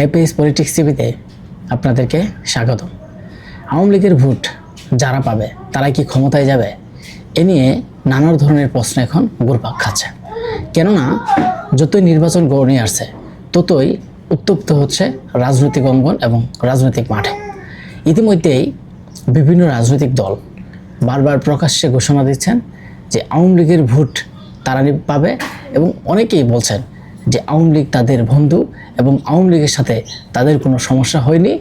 APS politics টিভিতে আপনাদেরকে স্বাগত আওয়ামী লীগের ভোট যারা পাবে, তারা কি ক্ষমতায় যাবে? এ নিয়ে নানা ধরনের প্রশ্ন এখন ঘুরপাক খাচ্ছে। কেননা, যতই নির্বাচন গড়ে আসছে, ততই উত্তপ্ত হচ্ছে রাজনৈতিক অঙ্গন এবং রাজনৈতিক মাঠে। ইতিমধ্যেই বিভিন্ন রাজনৈতিক দল বারবার প্রকাশ্যে ঘোষণা দিচ্ছেন যে আওয়ামী লীগের ভোট তারা পাবে এবং অনেকেই বলছেন যে আওয়ামী লীগ তাদের বন্ধু এবং আওয়ামী লীগের সাথে তাদের কোনো সমস্যা হয়নি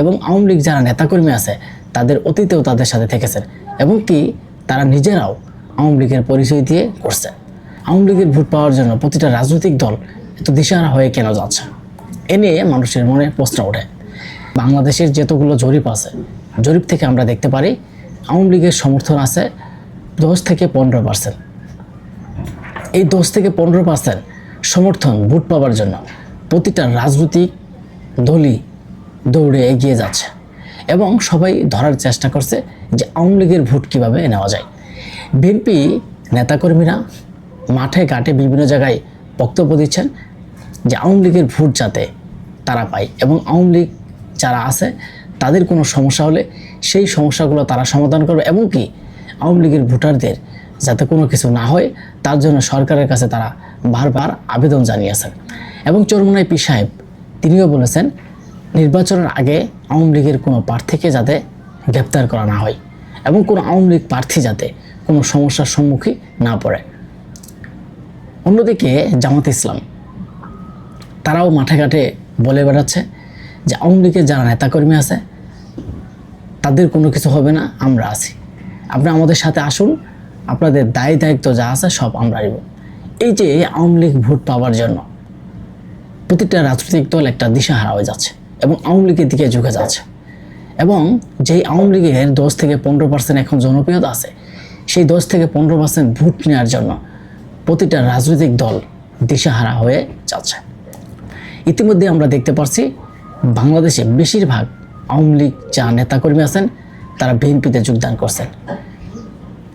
এবং আওয়ামী লীগ যারা নেতাকর্মী আছে, তাদের অতীতেও তাদের সাথে থেকেছেন এবং কি তারা নিজেরাও আওয়ামী লীগের পরিচয় দিয়ে করছে আওয়ামী লীগের ভোট পাওয়ার জন্য প্রতিটা রাজনৈতিক দল এত দিশাহারা হয়ে কেন যাচ্ছে? এ নিয়ে মানুষের মনে প্রশ্ন ওঠে। বাংলাদেশের যতগুলো জরিপ আছে, জরিপ থেকে আমরা দেখতে পারি আওয়ামী লীগের সমর্থন আছে দশ থেকে পনেরো পার্সেন্ট এই দশ থেকে পনেরো পার্সেন্ট সমর্থন ভোট পাওয়ার জন্য প্রতিটা রাজনৈতিক দলই দৌড়ে এগিয়ে যাচ্ছে এবং সবাই ধরার চেষ্টা করছে যে আওয়ামী লীগের ভোট কীভাবে নেওয়া যায়। বিএনপি নেতাকর্মীরা মাঠে ঘাটে বিভিন্ন জায়গায় বক্তব্য দিচ্ছেন যে আওয়ামী লীগের ভোট যাতে তারা পায় এবং আওয়ামী লীগ যারা আছে তাদের কোনো সমস্যা হলে সেই সমস্যাগুলো তারা সমাধান করবে এবং কি আওয়ামী লীগের ভোটারদের যাতে কোনো কিছু না হয়, তার জন্য সরকারের কাছে তারা বারবার আবেদন জানিয়েছেন। এবং চরমনাই পি সাহেব, তিনিও বলেছেন, নির্বাচনের আগে আওয়ামী লীগের কোনো প্রার্থীকে যাতে গ্রেপ্তার করা না হয় এবং কোনো আওয়ামী লীগ প্রার্থী যাতে কোনো সমস্যার সম্মুখীন না পড়ে। অন্যদিকে জামাত ইসলাম, তারাও মাঠে ঘাটে বলে বেড়াচ্ছে যে আওয়ামী লীগের যারা নেতাকর্মী আছে, তাদের কোনো কিছু হবে না, আমরা আছি। আপনি আমাদের সাথে আসুন, আপনাদের দায় দায়িত্ব যা আছে সব আমরা নিব। এই যে আওয়ামী লীগ ভোট পাওয়ার জন্য প্রতিটা রাজনৈতিক দল একটা দিশাহারা হয়ে যাচ্ছে এবং আওয়ামী লীগের দিকে ঝুঁকে যাচ্ছে। এবং যেই আওয়ামী লীগের দশ থেকে পনেরো পার্সেন্ট এখন জনপ্রিয়তা আছে, সেই দশ থেকে পনেরো পার্সেন্ট ভোট নেওয়ার জন্য প্রতিটা রাজনৈতিক দল দিশাহারা হয়ে যাচ্ছে। ইতিমধ্যে আমরা দেখতে পাচ্ছি বাংলাদেশে বেশিরভাগ আওয়ামী লীগ যা নেতাকর্মী আছেন, তারা বিএনপিতে যোগদান করছেন।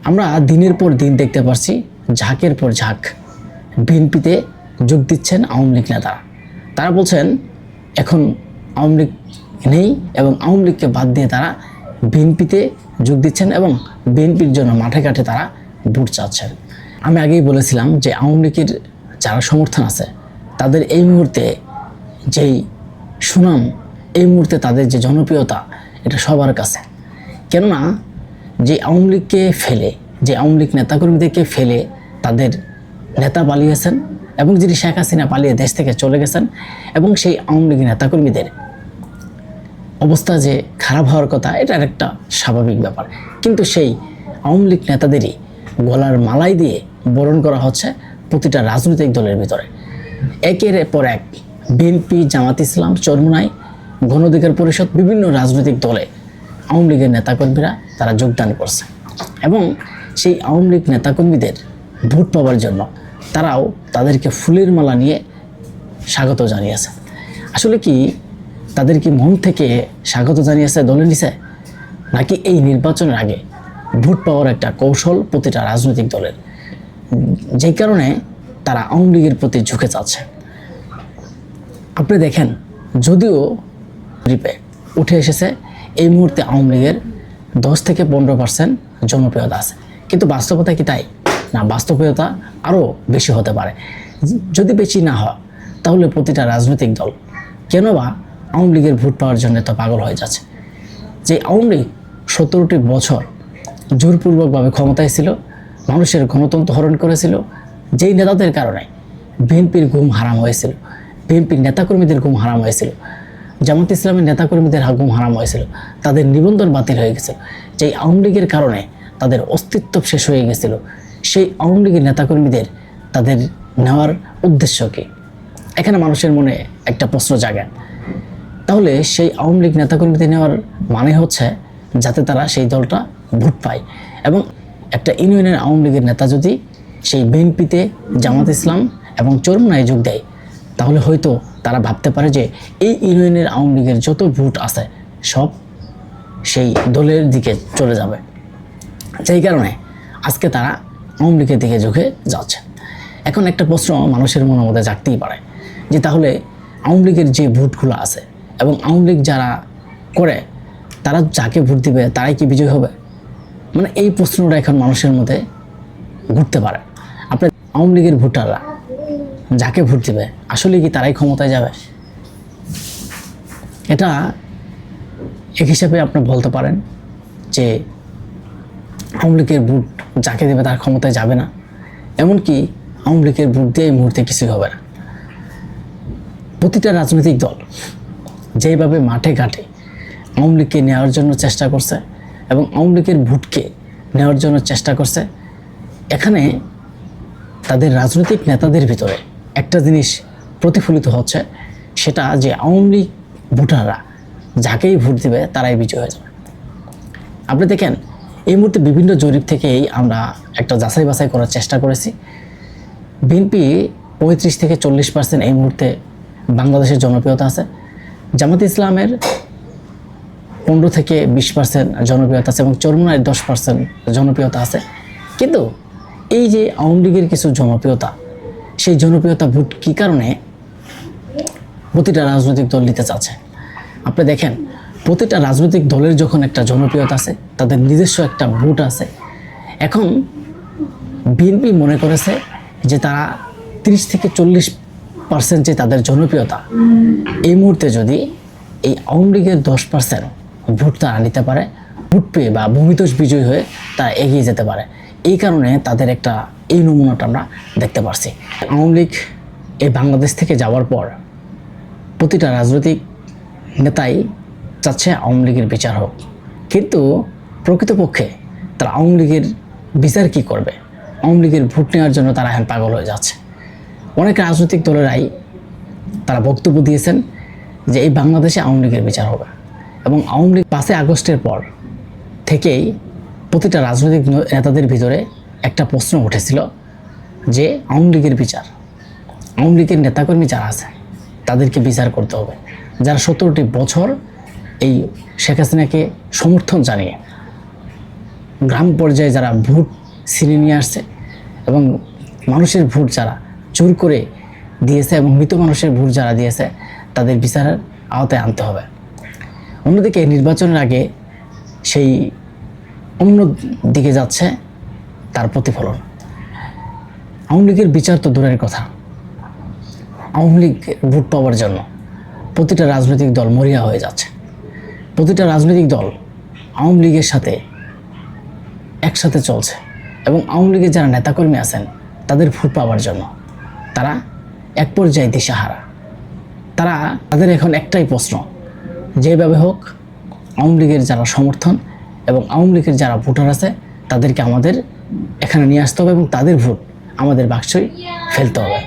আমরা দিনের পর দিন দেখতে পাচ্ছি ঝাঁকের পর ঝাঁক। বিএনপিতে যোগ দিচ্ছেন আওয়ামী লীগ নেতারা তারা বলছেন, এখন আওয়ামী লীগ নেই এবং আওয়ামী লীগকে বাদ দিয়ে তারা বিএনপিতে যোগ দিচ্ছেন এবং বিএনপির জন্য মাঠে ঘাটে তারা ভোট চাচ্ছেন। আমি আগেই বলেছিলাম যে আওয়ামী লীগের যারা সমর্থন আছে, তাদের এই মুহূর্তে যেই সুনাম, এই মুহূর্তে তাদের যে জনপ্রিয়তা, এটা সবার কাছে। কেননা, যে আওয়ামী লীগকে ফেলে, যে আওয়ামী লীগ নেতাকর্মীদেরকে ফেলে তাদের নেতা পালিয়েছেন এবং যিনি শেখ হাসিনা পালিয়ে দেশ থেকে চলে গেছেন এবং সেই আওয়ামী লীগ নেতাকর্মীদের অবস্থা যে খারাপ হওয়ার কথা, এটা একটা স্বাভাবিক ব্যাপার। কিন্তু সেই আওয়ামী লীগ নেতাদেরই গলার মালাই দিয়ে বরণ করা হচ্ছে প্রতিটা রাজনৈতিক দলের ভিতরে। একের পর এক বিএনপি, জামাত ইসলাম, চরমুনাই, গণ অধিকার পরিষদ, বিভিন্ন রাজনৈতিক দলে আওয়ামী লীগের নেতাকর্মীরা তারা যোগদান করছে। এবং সেই আওয়ামী লীগ নেতাকর্মীদের ভোট পাওয়ার জন্য। তারাও তাদেরকে ফুলের মালা নিয়ে স্বাগত জানিয়েছে। আসলে কি তাদের কি মন থেকে স্বাগত জানিয়েছে দলে নিছে নাকি এই নির্বাচনের আগে ভোট পাওয়ার একটা কৌশল প্রতিটা রাজনৈতিক দলের? যেই কারণে তারা আওয়ামী লীগের প্রতি ঝুঁকে যাচ্ছে। আপনি দেখেন, যদিও রিপে উঠে এসেছে, এই মুহূর্তে আওয়ামী লীগের দশ থেকে পনেরো পার্সেন্ট জনপ্রিয়তা আছে। কিন্তু বাস্তবতা কি তাই? না বাস্তবতা আরও বেশি হতে পারে। যদি বেশি না হয়, তাহলে প্রতিটা রাজনৈতিক দল কেন বা আওয়ামী লীগের ভোট পাওয়ার জন্য তো পাগল হয়ে যাচ্ছে। যে আওয়ামী লীগ সতেরোটি বছর জোরপূর্বকভাবে ক্ষমতায় ছিল, মানুষের গণতন্ত্র হরণ করেছিল, যেই নেতাদের কারণে বিএনপির ঘুম হারাম হয়েছিল, বিএনপির নেতাকর্মীদের ঘুম হারাম হয়েছিল, জামাত ইসলামের নেতাকর্মীদের ঘুম হারাম হয়েছিল, তাদের নিবন্ধন বাতিল হয়ে গেছিল, যেই আওয়ামী লীগের কারণে তাদের অস্তিত্ব শেষ হয়ে গেছিল সেই আওয়ামী লীগের নেতাকর্মীদের তাদের নেওয়ার উদ্দেশ্য কী? এখানে মানুষের মনে একটা প্রশ্ন জাগে। তাহলে সেই আওয়ামী লীগ নেতাকর্মীদের নেওয়ার মানে হচ্ছে যাতে তারা সেই দলটা ভোট পায় এবং একটা ইউনিয়নের আওয়ামী লীগের নেতা যদি সেই বিএনপিতে জামাত ইসলাম এবং চরমনায় যোগ দেয়, তাহলে হয়তো তারা ভাবতে পারে যে এই ইউনিয়নের আওয়ামী লীগের যত ভোট আছে সব সেই দলের দিকে চলে যাবে। যেই কারণে আজকে তারা আওয়ামী লীগের দিকে ঝুঁকে যাচ্ছে। এখন একটা প্রশ্ন মানুষের মনের মধ্যে জাগতেই পারে যে তাহলে আওয়ামী লীগের যে ভোটগুলো আছে এবং আওয়ামী লীগ যারা করে, তারা যাকে ভোট দিবে, তারাই কি বিজয় হবে? মানে এই প্রশ্নটা এখন মানুষের মধ্যে ঘুরতে পারে। আপনার আওয়ামী লীগের ভোটাররা যাকে ভোট দিবে, আসলে কি তারাই ক্ষমতায় যাবে? এটা এক হিসাবে আপনি বলতে পারেন যে আওয়ামী লীগের ভোট যাকে দেবে তার ক্ষমতায় যাবে না। এমনকি আওয়ামী লীগের ভোট দিয়ে এই মুহূর্তে কিছুই হবে না। প্রতিটা রাজনৈতিক দল যেভাবে মাঠে ঘাটে আওয়ামী লীগকে নেওয়ার জন্য চেষ্টা করছে এবং আওয়ামী লীগের ভোটকে নেওয়ার জন্য চেষ্টা করছে, এখানে তাদের রাজনৈতিক নেতাদের ভিতরে একটা জিনিস প্রতিফলিত হচ্ছে, সেটা যে আওয়ামী লীগ ভোটাররা যাকেই ভোট দেবে তারাই বিজয় হয়ে যাবে। আপনি দেখেন এই মুহূর্তে বিভিন্ন জরিপ থেকেই আমরা একটা যাচাই বাছাই করার চেষ্টা করেছি। বিএনপি পঁয়ত্রিশ থেকে চল্লিশ পার্সেন্ট এই মুহূর্তে বাংলাদেশের জনপ্রিয়তা আছে। জামাত ইসলামের পনেরো থেকে বিশ পার্সেন্ট জনপ্রিয়তা আছে এবং চরমুনায় দশ পার্সেন্ট জনপ্রিয়তা আছে। কিন্তু এই যে আওয়ামী লীগের কিছু জনপ্রিয়তা, সেই জনপ্রিয়তা ভোট কী কারণে প্রতিটা রাজনৈতিক দল নিতে চাচ্ছে? আপনি দেখেন প্রতিটা রাজনৈতিক দলের যখন একটা জনপ্রিয়তা আছে, তাদের নিজস্ব একটা ভোট আছে। এখন বিএনপি মনে করেছে যে তারা তিরিশ থেকে চল্লিশ পার্সেন্ট যে তাদের জনপ্রিয়তা, এই মুহূর্তে যদি এই আওয়ামী লীগের দশ পার্সেন্ট ভোট তারা নিতে পারে, ভোট পেয়ে বা ভূমিতোষ বিজয়ী হয়ে তারা এগিয়ে যেতে পারে। এই কারণে তাদের একটা এই নমুনাটা আমরা দেখতে পারছি। আওয়ামী লীগ এই বাংলাদেশ থেকে যাওয়ার পর প্রতিটা রাজনৈতিক নেতাই চাচ্ছে আওয়ামী লীগের বিচার হোক। কিন্তু প্রকৃতপক্ষে তারা আওয়ামী লীগের বিচার কী করবে? আওয়ামী লীগের ভোট নেওয়ার জন্য তারা এখন পাগল হয়ে যাচ্ছে। অনেক রাজনৈতিক দলেরাই তারা বক্তব্য দিয়েছেন যে এই বাংলাদেশে আওয়ামী লীগের বিচার হবে এবং আওয়ামী লীগ পাঁচই আগস্টের পর থেকেই প্রতিটা রাজনৈতিক নেতাদের ভিতরে একটা প্রশ্ন উঠেছিল যে আওয়ামী লীগের বিচার, আওয়ামী লীগের নেতাকর্মী যারা আছে, তাদেরকে বিচার করতে হবে। যারা সতেরোটি বছর এই শেখ হাসিনাকে সমর্থন জানিয়ে গ্রাম পর্যায়ে যারা ভোট ছিনিয়ে নিয়ে আসছে এবং মানুষের ভোট যারা চুর করে দিয়েছে এবং মৃত মানুষের ভোট যারা দিয়েছে, তাদের বিচারের আওতায় আনতে হবে। অন্যদিকে নির্বাচনের আগে সেই অন্য দিকে যাচ্ছে তার প্রতিফলন। আওয়ামী লীগের বিচার তো দূরের কথা। আওয়ামী লীগ ভোট পাওয়ার জন্য প্রতিটা রাজনৈতিক দল মরিয়া হয়ে যাচ্ছে। প্রতিটা রাজনৈতিক দল আওয়ামী লীগের সাথে একসাথে চলছে এবং আওয়ামী লীগের যারা নেতাকর্মী আছেন, তাদের ভোট পাওয়ার জন্য তারা এক পর্যায়ে দিশাহারা। তারা তাদের এখন একটাই প্রশ্ন, যেভাবে হোক আওয়ামী লীগের যারা সমর্থন এবং আওয়ামী লীগের যারা ভোটার আছে, তাদেরকে আমাদের এখানে নিয়ে আসতে হবে এবং তাদের ভোট আমাদের বাক্সই ফেলতে হবে।